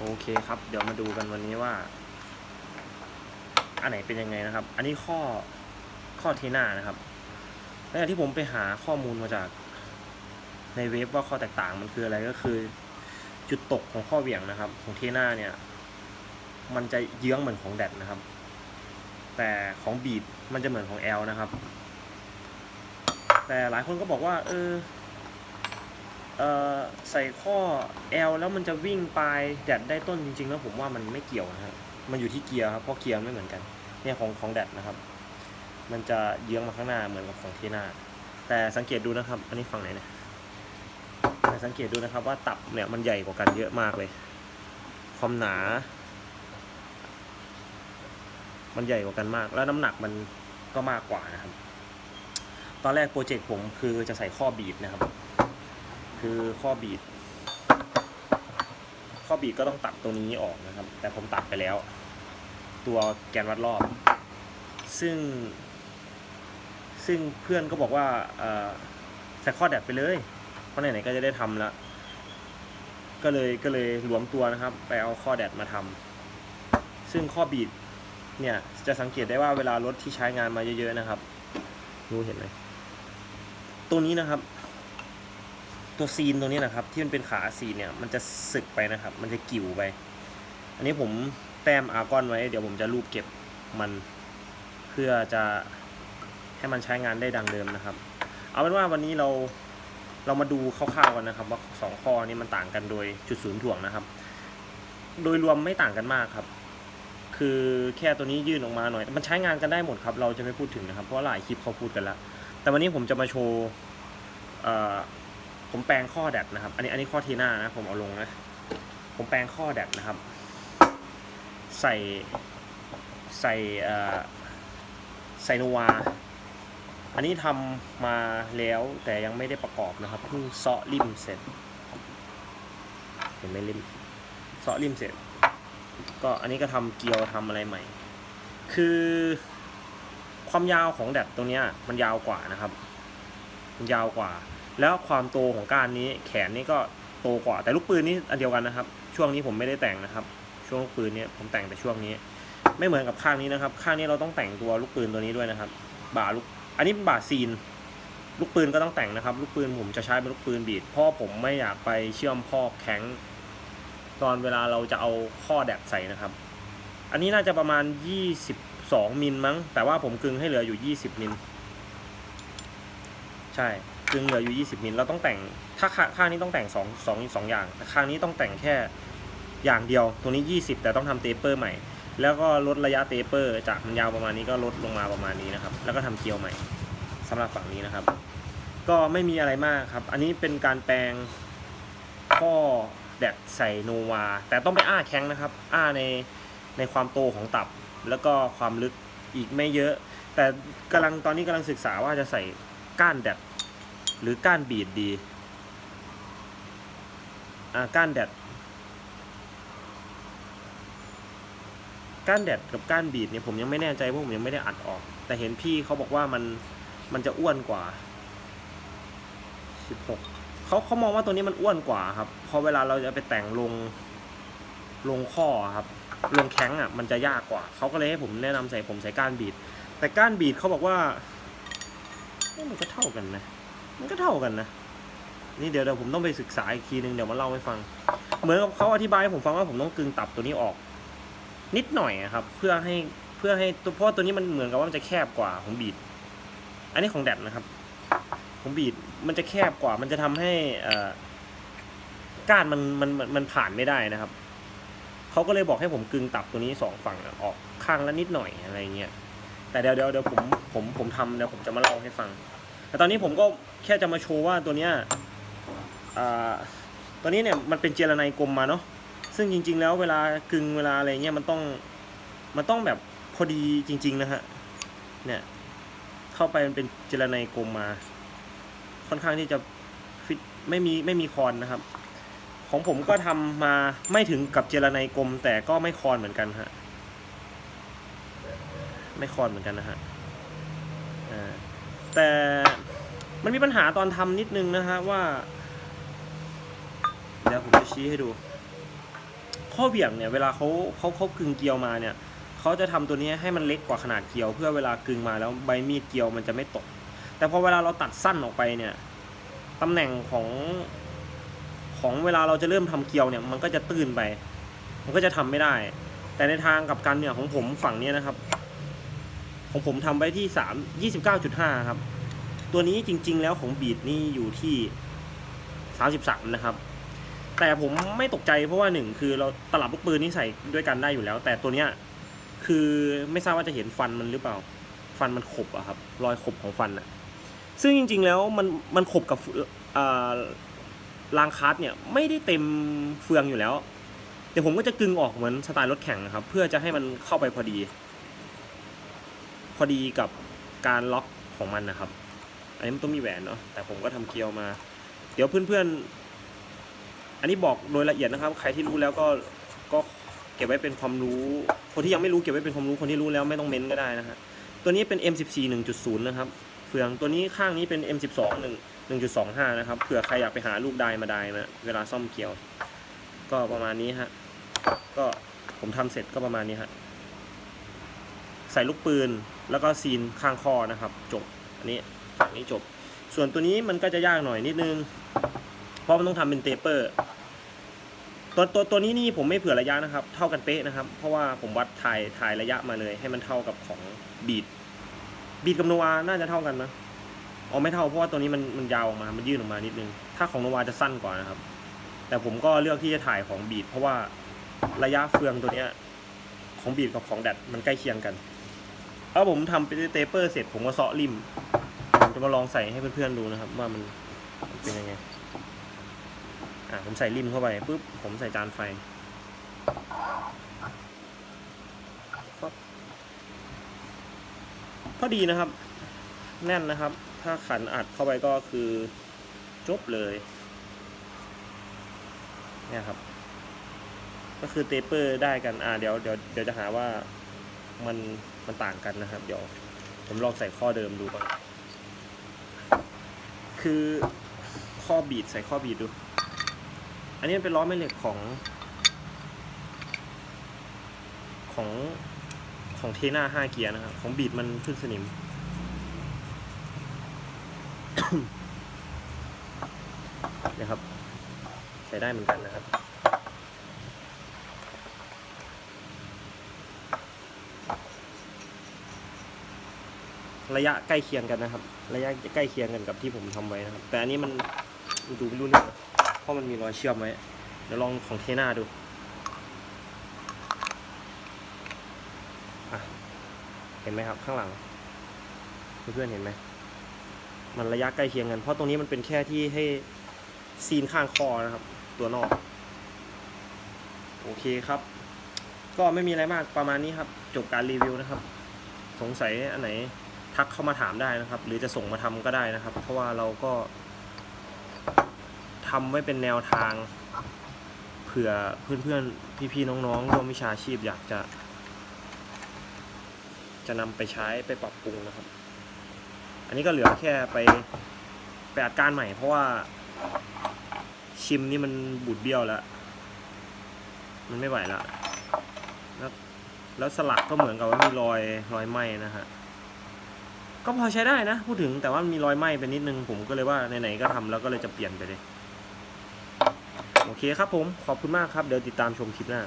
โอเคครับ เดี๋ยวมาดูกันวันนี้ว่า อันไหนเป็นยังไงนะครับ อันนี้ข้อข้อเทน่านะครับหลังจที่ผมไปหาข้อมูลมาจาก ในเว็บว่าข้อแตกต่างมันคืออะไรก็คือ จุดตกของข้อเหวี่ยงนะครับ ของเทน่าเนี่ย มันจะเยื้องเหมือนของแดดนะครับ แต่ของบีดมันจะเหมือนของแอลนะครับ แต่หลายคนก็บอกว่า เออ ใส่ข้อ L แล้วมันจะวิ่งปลายแดดได้ต้นจริงๆ แล้วผมว่ามันไม่เกี่ยวนะครับมันอยู่ที่เกียร์ครับเพราะเกียร์ไม่เหมือนกันเนี่ยของของแดดนะครับ มันจะเยื้องมาข้างหน้าเหมือนกับของเทน่าแต่สังเกตดูนะครับ อันนี้ฝั่งไหนเนี่ยแต่สังเกตดูนะครับว่าตับเนี่ยมันใหญ่กว่ากันเยอะมากเลย ความหนา มันใหญ่กว่ากันมาก แล้วน้ำหนักมันก็มากกว่านะครับ ตอนแรกโปรเจกต์ผมคือจะใส่ข้อบีดนะครับ คือข้อบีดข้อบีดก็ต้องตัดตรงนี้ออกนะครับ แต่ผมตัดไปแล้ว ตัวแกนวัดรอบ ซึ่ง ซึ่งเพื่อนก็บอกว่าใส่ข้อแดดไปเลย เพราะไหนๆก็จะได้ทำแล้ว ก็เลยก็เลยรวมตัวนะครับ ไปเอาข้อแดดมาทำซึ่งข้อบีดเนี่ยจะสังเกตได้ว่าเวลารถที่ใช้งานมาเยอะๆนะครับ รู้เห็นไหมตัวนี้นะครับ ตัวซีนตัวนี้นะครับ ที่มันเป็นขาซีนเนี่ยมันจะสึกไปนะครับ มันจะกิ่วไป อันนี้ผมแต้มอาร์กอนไว้เดี๋ยวผมจะรูปเก็บมันเพื่อจะให้มันใช้งานได้ดังเดิมนะครับ เอาเป็นว่าวันนี้เราเรามาดูคร่าวๆกันนะครับ ว่าสองข้อนี้มันต่างกันโดยจุดศูนย์ถ่วงนะครับ โดยรวมไม่ต่างกันมากครับ คือแค่ตัวนี้ยื่นออกมาหน่อย มันใช้งานกันได้หมดครับ เราจะไม่พูดถึงนะครับ เพราะหลายคลิปเขาพูดกันแล้ว แต่วันนี้ผมจะมาโชว์อ่อ ผมแปลงข้อแดดนะครับ อันนี้อันนี้ข้อเทน่านะ ผมเอาลงนะ ผมแปลงข้อแดดนะครับ ใส่ใส่เอ่อใส่โนวอันนี้ทำมาแล้วแต่ยังไม่ได้ประกอบนะครับเพิ่งเซาะริมเสร็จ เห็นไหมริมเซาะริมเสร็จ ก็อันนี้ก็ทำเกลียวทำอะไรใหม่ คือความยาวของแดดตรงเนี้ยมันยาวกว่านะครับ มันยาวกว่า แล้วความโตของก้านนี้แขนนี่ก็โตกว่า แต่ลูกปืนนี่อันเดียวกันนะครับ ช่วงนี้ผมไม่ได้แต่งนะครับ ช่วงลูกปืนเนี่ยผมแต่งแต่ช่วงนี้ ไม่เหมือนกับข้างนี้นะครับ ข้างนี้เราต้องแต่งตัวลูกปืนตัวนี้ด้วยนะครับ บ่าลูก อันนี้เป็นบ่าซีน ลูกปืนก็ต้องแต่งนะครับ ลูกปืนผมจะใช้เป็นลูกปืนบีดเพราะผมไม่อยากไปเชื่อมพอกแข็ง ตอนเวลาเราจะเอาข้อแดดใส่นะครับ อันนี้น่าจะประมาณ 22มิลมั้ง แต่ว่าผมกึงให้เหลืออยู่ 20มิล ใช่ กึงเหลืออยู่ 20มิลเราต้องแต่งถ้าข้างนี้ต้องแต่ง2 2 2อย่างแต่ข้างนี้ต้องแต่งแค่อย่างเดียวตัวนี้ 20 แต่ต้องทำเตเปอร์ใหม่ แล้วก็ลดระยะเตเปอร์ จากมันยาวประมาณนี้ก็ลดลงมาประมาณนี้นะครับ แล้วก็ทำเกลียวใหม่สำหรับฝั่งนี้นะครับ ก็ไม่มีอะไรมากครับ อันนี้เป็นการแปลงข้อแดดใส่โนวา แต่ต้องไปอ้าแข้งนะครับ อ้าในในความโตของตับ แล้วก็ความลึกอีกไม่เยอะ แต่กำลังตอนนี้กำลังศึกษาว่าจะใส่ก้านแดด หรือก้านบีดดีอ่าก้านแดดก้านแดดกับก้านบีดเนี่ยผมยังไม่แน่ใจเพราะผมยังไม่ได้อัดออก แต่เห็นพี่เขาบอกว่ามันมันจะอ้วนกว่า16เขาเขามองว่าตัวนี้มันอ้วนกว่าครับพอเวลาเราจะไปแต่งลงลงข้อครับลงแข้งอะมันจะยากกว่าเขาก็เลยให้ผมแนะนำใส่ผมใส่ก้านบีดแต่ก้านบีดเขาบอกว่ามันก็เท่ากันนะ มันก็เท่ากันนะ นี่เดี๋ยวเดี๋ยวผมต้องไปศึกษาอีกทีนึงเดี๋ยวมาเล่าให้ฟัง เหมือนกับเขาอธิบายให้ผมฟังว่าผมต้องกึงตับตัวนี้ออก นิดหน่อยครับ เพื่อให้เพื่อให้ตัวเพราะว่าตัวนี้มันเหมือนกับว่ามันจะแคบกว่าของบีด อันนี้ของแดดนะครับของบีดมันจะแคบกว่า มันจะทำให้ก้านมันมันมันผ่านไม่ได้นะครับเขาก็เลยบอกให้ผมกึงตับตัวนี้สองฝั่งออกข้างละนิดหน่อยอะไรเงี้ยแต่เดี๋ยวเดี๋ยวเดี๋ยวผมผมผมทำเดี๋ยวผมจะมาเล่าให้ฟัง แต่ตอนนี้ผมก็แค่จะมาโชว์ว่าตัวเนี้ยอ่าตัวนี้เนี่ยมันเป็นเจลไนกลมมาเนาะซึ่งจริง ๆ แล้วเวลากึงเวลาอะไรเงี้ยมันต้องมันต้องแบบพอดีจริง ๆ นะฮะเนี่ยเข้าไปมันเป็นเจลไนกลมมา ค่อนข้างที่จะฟิตไม่มีไม่มีคอนนะครับ ของผมก็ทำมาไม่ถึงกับเจลไนกลม แต่ก็ไม่คอนเหมือนกันฮะไม่คอนเหมือนกันนะฮะอ่า แต่มันมีปัญหาตอนทำนิดนึงนะฮะว่า เดี๋ยวผมจะชี้ให้ดู ข้อเหวี่ยงเนี่ยเวลาเขาเขาเขากึงเกลียวมาเนี่ยเขาจะทำตัวนี้ให้มันเล็กกว่าขนาดเกลียว เพื่อเวลากึงมาแล้วใบมีดเกลียวมันจะไม่ตก แต่พอเวลาเราตัดสั้นออกไปเนี่ยตำแหน่งของของเวลาเราจะเริ่มทำเกลียวเนี่ยมันก็จะตื้นไป มันก็จะทำไม่ได้ แต่ในทางกับกันเนี่ยของผมฝั่งเนี้ยนะครับ ของผมทำไว้ที่สามยี่สิบเก้าจุดห้าครับ ตัวนี้จริง ๆ แล้วของบีดนี่อยู่ที่สามสิบสามนะครับ แต่ผมไม่ตกใจเพราะว่าหนึ่งคือเราตลับลูกปืนนี่ใส่ด้วยกันได้อยู่แล้ว แต่ตัวเนี้ยคือไม่ทราบว่าจะเห็นฟันมันหรือเปล่า ฟันมันขบอะครับ รอยขบของฟันอะซึ่งจริง ๆ แล้วมันมันขบกับอ่ารางคัสเนี่ยไม่ได้เต็มเฟืองอยู่แล้ว แต่ผมก็จะกึงออกเหมือนสไตล์รถแข่งนะครับ เพื่อจะให้มันเข้าไปพอดี พอดีกับการล็อกของมันนะครับ อันนี้มันต้องมีแหวนเนาะแต่ผมก็ทำเกลียวมา เดี๋ยวเพื่อนๆ อันนี้บอกโดยละเอียดนะครับ ใครที่รู้แล้วก็ก็เก็บไว้เป็นความรู้ คนที่ยังไม่รู้เก็บไว้เป็นความรู้คนที่รู้แล้วไม่ต้องเม้นก็ได้นะฮะตัวนี้เป็น M14 1.0 นะครับเฟืองตัวนี้ข้างนี้เป็น M12 1 1.25 นะครับเผื่อใครอยากไปหาลูกไดมาไดมาเวลาซ่อมเกลียว ก็ประมาณนี้ฮะก็ผมทำเสร็จก็ประมาณนี้ฮะใส่ลูกปืน แล้วก็ซีนข้างคอนะครับ จบ อันนี้ฝั่งนี้จบ ส่วนตัวนี้มันก็จะยากหน่อยนิดนึง เพราะมันต้องทำเป็นเตเปอร์ ตัวตัวตัวนี้นี่ผมไม่เผื่อระยะนะครับ เท่ากันเป๊ะนะครับ เพราะว่าผมวัดถ่ายถ่ายระยะมาเลย ให้มันเท่ากับของบีด บีดกับโนวา น่าจะเท่ากันนะอ๋อไม่เท่าเพราะว่าตัวนี้มันมันยาวออกมา มันยื่นออกมานิดนึง ถ้าของโนวาจะสั้นกว่านะครับ แต่ผมก็เลือกที่จะถ่ายของบีดเพราะว่าระยะเฟืองตัวเนี้ยของบีดกับของแดดมันใกล้เคียงกัน แล้วผมทำเป็นเตเปอร์เสร็จผมก็เซาะริมผมจะมาลองใส่ให้เพื่อนๆดูนะครับ ว่ามันเป็นยังไง อะผมใส่ริมเข้าไปปุ๊บผมใส่จานไฟพอดีนะครับ แน่นนะครับ ถ้าขันอัดเข้าไปก็คือจบเลยเนี่ยครับ ก็คือเตเปอร์ได้กัน อ่าเดี๋ยวเดี๋ยวเดี๋ยวจะหาว่ามัน มันต่างกันนะครับ เดี๋ยวผมลองใส่ข้อเดิมดูก่อนคือข้อบีดใส่ข้อบีดดู อันนี้มันเป็นล้อแม่เหล็กของ ของของเทน่าห้าเกียร์นะครับ ของบีดมันขึ้นสนิม นะครับ ใช้ได้เหมือนกันนะครับ ระยะใกล้เคียงกันนะครับ ระยะใกล้เคียงกันกับที่ผมทำไว้นะครับ แต่อันนี้มันดูไม่รู้เรื่องเพราะมันมีรอยเชื่อมไว้ เดี๋ยวลองของเทน่าดูเห็นไหมครับข้างหลัง เพื่อนๆเห็นไหมมันระยะใกล้เคียงกัน เพราะตรงนี้มันเป็นแค่ที่ให้ซีนข้างคอนะครับ ตัวนอก โอเคครับ ก็ไม่มีอะไรมากประมาณนี้ครับ จบการรีวิวนะครับ สงสัยอันไหน ทักเข้ามาถามได้นะครับ หรือจะส่งมาทำก็ได้นะครับ เพราะว่าเราก็ทำไว้เป็นแนวทาง เผื่อเพื่อนๆพี่ๆน้องๆร่วมวิชาชีพอยากจะ จะนำไปใช้ไปปรับปรุงนะครับ อันนี้ก็เหลือแค่ไปไปอัดการใหม่ เพราะว่าชิมนี่มันบูดเบี้ยวแล้ว มันไม่ไหวแล้วแล้วแล้วสลักก็เหมือนกับว่ามีรอยรอยไหม้นะฮะ ก็พอใช้ได้นะ พูดถึงแต่ว่ามีรอยไหม้ไปนิดนึง ผมก็เลยว่าไหนๆก็ทำแล้วก็เลยจะเปลี่ยนไปเลย โอเคครับผม ขอบคุณมากครับ เดี๋ยวติดตามชมคลิปหน้า